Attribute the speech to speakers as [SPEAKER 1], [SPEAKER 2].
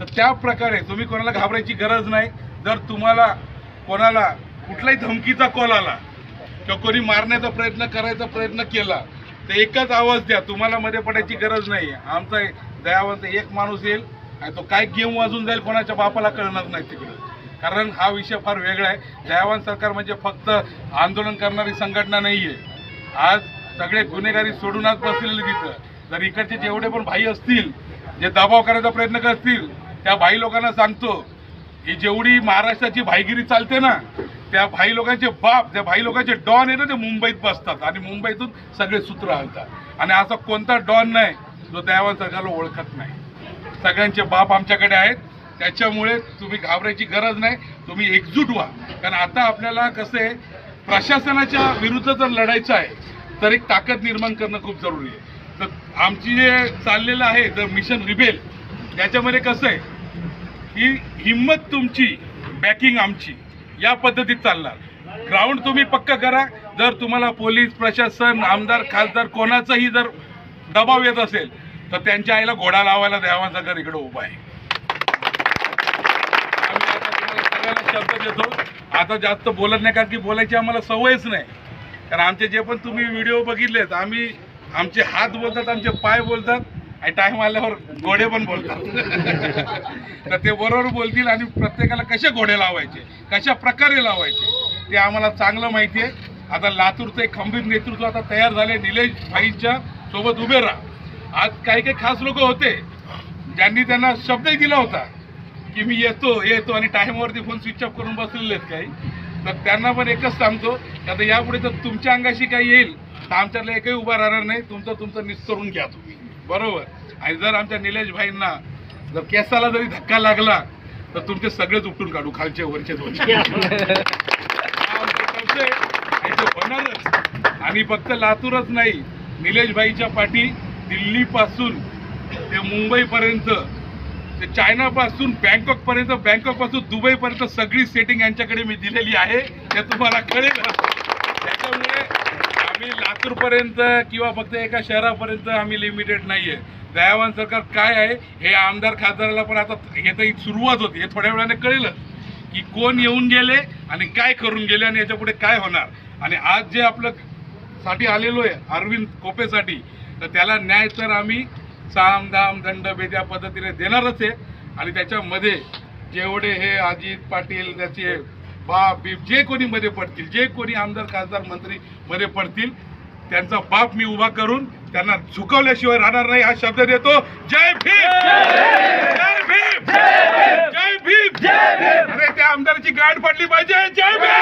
[SPEAKER 1] तर त्या प्रकारे तुम्ही कोणाला घाबरायची गरज नाही. जर तुम्हाला कोणाला कुठलाही धमकीचा कॉल आला किंवा कोणी मारण्याचा प्रयत्न करायचा प्रयत्न केला तर एकच आवाज द्या. तुम्हाला मध्ये पडायची गरज नाही. आमचा दयावंत एक माणूस येईल आणि तो काय गेम वाजून जाईल कोणाच्या बापाला कळणार नाही तिकडं. कारण हा विषय फार वेगळा आहे. दयावान सरकार म्हणजे फक्त आंदोलन करणारी संघटना नाही आहे आज सगळे गुन्हेगारी सोडून आज बसलेले तिथं. जर इकडचे जेवढे पण भाई असतील जे दबाव करायचा प्रयत्न करतील त्या भाई लोकांना सांगतो ही जेवढी महाराष्ट्राची भाईगिरी चालते ना त्या भाई लोकांचे बाप त्या भाई लोकांचे डॉन आहे ना ते मुंबईत बसतात आणि मुंबईतून सगळे सूत्र हलतात. आणि असा कोणता डॉन नाही जो दयावान सरकारला ओळखत नाही. सगळ्यांचे बाप आमच्याकडे आहेत. त्याच्यामुळे तुम्ही घाबरायची गरज नाही. तुम्ही एकजूट व्हा. कारण आता आपल्याला कसं आहे प्रशासनाच्या विरुद्ध जर लढायचं आहे तर एक ताकद निर्माण करणं खूप जरुरी आहे. तर आमची जे चाललेलं आहे द मिशन रिबेल याच्यामध्ये कसं आहे ही हिंमत तुमची बॅकिंग आमची. या पद्धतीत चालणार. ग्राउंड तुम्ही पक्क करा. जर तुम्हाला पोलीस प्रशासन आमदार खासदार कोणाचाही जर दबाव येत असेल तर त्यांच्या आईला घोडा लावायला द्यावाचा घर इकडे उभा आहे. आम्ही आता तुम्हाला सगळ्यांना शब्द देतो. आता जास्त बोलत नाही कारण की बोलायची आम्हाला सवयच नाही. कारण आमचे जे पण तुम्ही व्हिडिओ बघितलेत आम्ही आमचे हात बोलतात आमचे पाय बोलतात. टाइम आल्यावर घोडे पण बोलतात. तर ते बरोबर बोलतील आणि प्रत्येकाला कसे घोडे लावायचे कशा प्रकारे लावायचे ते आम्हाला चांगलं माहिती आहे. आता लातूरचं एक खंबीर नेतृत्व आता तयार झाले निलेश भाईंच्या सोबत उभे राहा. आज काही काही खास लोक होते ज्यांनी त्यांना शब्दही दिला होता की मी येतो येतो आणि टाईमवरती फोन स्विच ऑफ करून बसलेले आहेत काही. तर त्यांना पण एकच सांगतो की आता यापुढे जर तुमच्या अंगाशी काही येईल तर आमच्यातला एकही उभा राहणार नाही तुमचं तुमचं निस्तरून घ्या तुम्ही. बरोबर. आणि जर आमच्या निलेश भाईंना जर केसाला जरी धक्का लागला तर तुमचे सगळेच उपटून काढू खालचे वरचे ते होणारच. आणि फक्त लातूरच नाही निलेश भाईच्या पाठी दिल्लीपासून ते मुंबईपर्यंत ते चायनापासून बँकॉक पर्यंत बँकॉकपासून दुबई पर्यंत सगळी सेटिंग यांच्याकडे मी दिलेली आहे ते तुम्हाला कळेल आम्ही लातूरपर्यंत किंवा फक्त एका शहरापर्यंत आम्ही लिमिटेड नाही आहे दयावान सरकार काय आहे हे आमदार खासदाराला पण आता हे तर सुरुवात होती. हे थोड्या वेळाने कळेलच की कोण येऊन गेले आणि काय करून गेले आणि याच्यापुढे काय होणार. आणि आज जे आपलं साठी आलेलो आहे अरविंद कोपेसाठी तर त्याला न्याय तर आम्ही साम दाम दंड बेद्या पद्धतीने देणारच आहे. आणि त्याच्यामध्ये जेवढे हे अजित पाटील त्याचे बाप बीप जे कोणी मध्ये पडतील जे कोणी आमदार खासदार मंत्री मध्ये पडतील त्यांचा बाप मी उभा करून त्यांना झुकवल्याशिवाय राहणार नाही हा शब्द देतो. जय भीम! जय भीम! जय भीम! अरे त्या आमदाराची गाठ पडली पाहिजे. जय भीम!